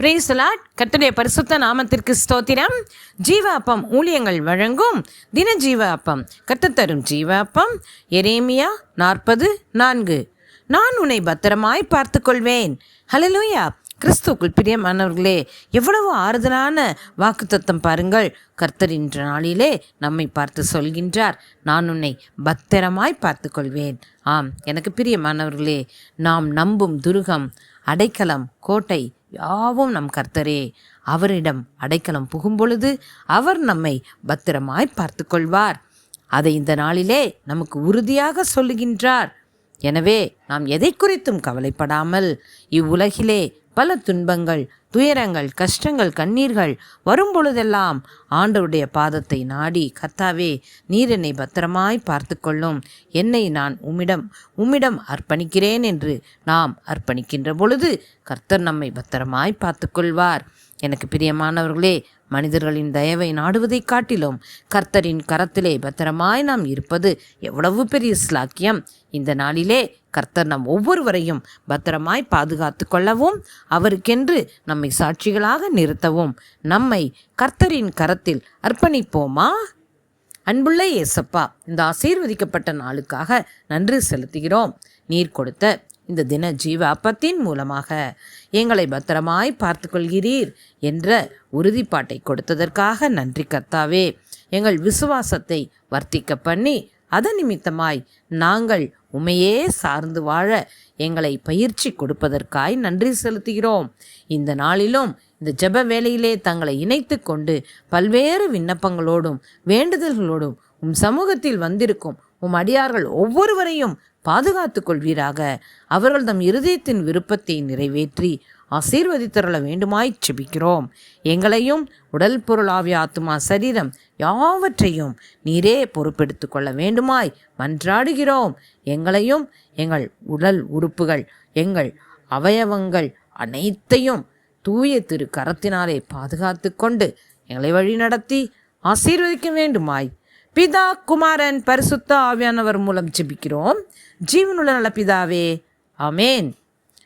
பிரேசலாட் கர்த்தருடைய பரிசுத்த நாமத்திற்கு ஸ்தோத்திரம். ஜீவ அப்பம் ஊழியங்கள் வழங்கும் தின ஜீவ அப்பம் கர்த்தர் தரும் ஜீவ அப்பம் எரேமியா நாற்பது நான்கு. நான் உன்னை பத்திரமாய் பார்த்துக்கொள்வேன். ஹலலூயா கிறிஸ்துக்குள் பிரியமானவர்களே எவ்வளவு ஆறுதலான வாக்குத்தத்தம் பாருங்கள். கர்த்தர் இன்ற நாளிலே நம்மை பார்த்து சொல்கின்றார். நான் உன்னை பத்திரமாய் பார்த்துக்கொள்வேன். ஆம் எனக்கு பிரியமானவர்களே நாம் நம்பும் துருகம் அடைக்கலம் கோட்டை யாவும் நம் கர்த்தரே அவரிடம் அடைக்கலம் புகும்பொழுது அவர் நம்மை பத்திரமாய் பார்த்து கொள்வார் அதை இந்த நாளிலே நமக்கு உறுதியாக சொல்லுகின்றார். எனவே நாம் எதை குறித்தும் கவலைப்படாமல் இவ்வுலகிலே பல துன்பங்கள் துயரங்கள் கஷ்டங்கள் கண்ணீர்கள் வரும் பொழுதெல்லாம் ஆண்டவருடைய பாதத்தை நாடி கர்த்தாவே நீர் என்னை பத்திரமாய் பார்த்து கொள்ளும் என்னை நான் உம்மிடம் உம்மிடம் அர்ப்பணிக்கிறேன் என்று நாம் அர்ப்பணிக்கின்ற பொழுது கர்த்தர் நம்மை பத்திரமாய் பார்த்து கொள்வார் எனக்கு பிரியமானவர்களே மனிதர்களின் தயவை நாடுவதைக் காட்டிலும் கர்த்தரின் கரத்திலே பத்திரமாய் நாம் இருப்பது எவ்வளவு பெரிய ஸ்லாக்கியம் இந்த நாளிலே கர்த்தர் நம் ஒவ்வொருவரையும் பத்திரமாய் பாதுகாத்து கொள்ளவும் அவருக்கென்று நம்மை சாட்சிகளாக நிறுத்தவும் நம்மை கர்த்தரின் கரத்தில் அர்ப்பணிப்போமா? அன்புள்ள இயேசப்பா இந்த ஆசீர்வதிக்கப்பட்ட நாளுக்காக நன்றி செலுத்துகிறோம். நீர் கொடுத்த இந்த தின ஜீவ அப்பத்தின் மூலமாக எங்களை பத்திரமாய் பார்த்து கொள்கிறீர் என்ற உறுதிப்பாட்டை கொடுத்ததற்காக நன்றி கர்த்தாவே. எங்கள் விசுவாசத்தை வர்த்திக்க பண்ணி அதன் நிமித்தமாய் நாங்கள் உமையே சார்ந்து வாழ எங்களை பயிற்சி கொடுப்பதற்காய் நன்றி செலுத்துகிறோம். இந்த நாளிலும் இந்த ஜெப வேலையிலே தங்களை இணைத்து கொண்டு பல்வேறு விண்ணப்பங்களோடும் வேண்டுதல்களோடும் உம் சமூகத்தில் வந்திருக்கும் உம் அடியார்கள் ஒவ்வொருவரையும் பாதுகாத்து கொள்வீராக. அவர்கள் தம் இருதயத்தின் விருப்பத்தை நிறைவேற்றி ஆசீர்வதித்தருள வேண்டுமாய் செபிக்கிறோம் எங்களையும் உடல் பொருளாவிய ஆத்மா சரீரம் யாவற்றையும் நீரே பொறுப்பெடுத்து கொள்ள வேண்டுமாய் மன்றாடுகிறோம். எங்களையும் எங்கள் உடல் உறுப்புகள் எங்கள் அவயவங்கள் அனைத்தையும் தூய திரு கரத்தினாலே பாதுகாத்து கொண்டு எங்களை வழிநடத்தி ஆசீர்வதிக்க வேண்டுமாய். பிதா குமாரன் பரிசுத்த ஆவியானவர் மூலம் ஜெபிக்கிறோம். ஜீவனுள்ள நல்ல பிதாவே அமேன்